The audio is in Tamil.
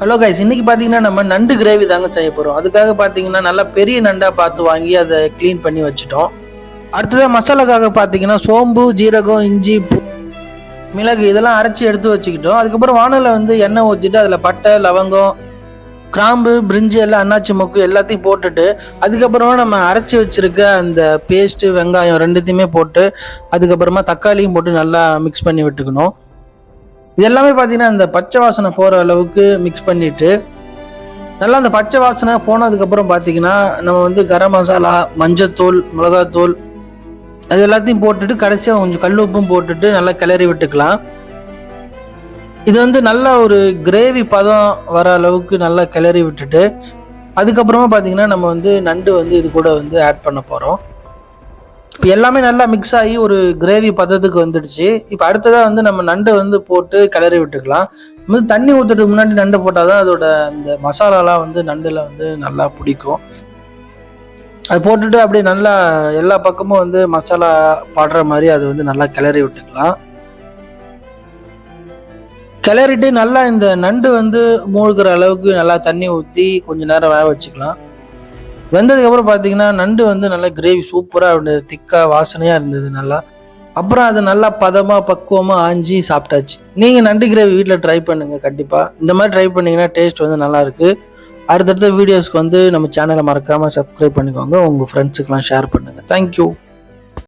ஹலோ கைஸ் இன்னைக்கு பார்த்தீங்கன்னா நம்ம நண்டு கிரேவி தாங்க செய்ய போகிறோம் அதுக்காக பார்த்தீங்கன்னா நல்லா பெரிய நண்டாக பார்த்து வாங்கி அதை க்ளீன் பண்ணி வச்சுட்டோம். அடுத்ததாக மசாலாக்காக பார்த்தீங்கன்னா சோம்பு ஜீரகம் இஞ்சி மிளகு இதெல்லாம் அரைச்சி எடுத்து வச்சுக்கிட்டோம். அதுக்கப்புறம் வானலில் வந்து எண்ணெய் ஊற்றிட்டு அதில் பட்டை லவங்கம் கிராம்பு பிரிஞ்சு எல்லாம் அன்னாச்சி மொக்கு எல்லாத்தையும் போட்டுட்டு அதுக்கப்புறமா நம்ம அரைச்சி வச்சிருக்க அந்த பேஸ்ட்டு வெங்காயம் ரெண்டுத்தையுமே போட்டு அதுக்கப்புறமா தக்காளியும் போட்டு நல்லா மிக்ஸ் பண்ணி விட்டுக்கணும். இது எல்லாமே பார்த்தீங்கன்னா இந்த பச்சை வாசனை போகிற அளவுக்கு மிக்ஸ் பண்ணிட்டு நல்லா அந்த பச்சை வாசனை போனதுக்கப்புறம் பார்த்தீங்கன்னா நம்ம வந்து கரம் மசாலா மஞ்சத்தூள் மிளகாத்தூள் அது எல்லாத்தையும் போட்டுட்டு கடைசியாக கொஞ்சம் கல் உப்பும் போட்டுட்டு நல்லா கிளறி விட்டுக்கலாம். இது வந்து நல்ல ஒரு கிரேவி பதம் வர அளவுக்கு நல்லா கிளறி விட்டுட்டு அதுக்கப்புறமா பார்த்தீங்கன்னா நம்ம வந்து நண்டு வந்து இது கூட வந்து ஆட் பண்ண போகிறோம் இப்போ எல்லாமே நல்லா மிக்ஸ் ஆகி ஒரு கிரேவி பதத்துக்கு வந்துடுச்சு. இப்போ அடுத்ததாக வந்து நம்ம நண்டை வந்து போட்டு கிளறி விட்டுக்கலாம். வந்து தண்ணி ஊற்றுறதுக்கு முன்னாடி நண்டை போட்டால் தான் அதோட அந்த மசாலாலாம் வந்து நண்டில் வந்து நல்லா பிடிக்கும். அது போட்டுட்டு அப்படியே நல்லா எல்லா பக்கமும் வந்து மசாலா படுற மாதிரி அது வந்து நல்லா கிளறி விட்டுக்கலாம். கிளறிட்டு நல்லா இந்த நண்டு வந்து மூழ்கிற அளவுக்கு நல்லா தண்ணி ஊற்றி கொஞ்ச நேரம் வேக வச்சுக்கலாம். வெந்ததுக்கப்புறம் பார்த்தீங்கன்னா நண்டு வந்து நல்லா கிரேவி சூப்பராக இருந்தது. திக்காக வாசனையாக இருந்தது நல்லா. அப்புறம் அது நல்லா பதமாக பக்குவமாக ஆஞ்சி சாப்பிட்டாச்சு. நீங்கள் நண்டு கிரேவி வீட்டில் ட்ரை பண்ணுங்கள் கண்டிப்பாக இந்த மாதிரி ட்ரை பண்ணிங்கன்னா டேஸ்ட் வந்து நல்லாயிருக்கு அடுத்தடுத்த வீடியோஸ்க்கு வந்து நம்ம சேனலை மறக்காமல் சப்ஸ்கிரைப் பண்ணிக்கோங்க. உங்கள் ஃப்ரெண்ட்ஸுக்கெலாம் ஷேர் பண்ணுங்கள் தேங்க்யூ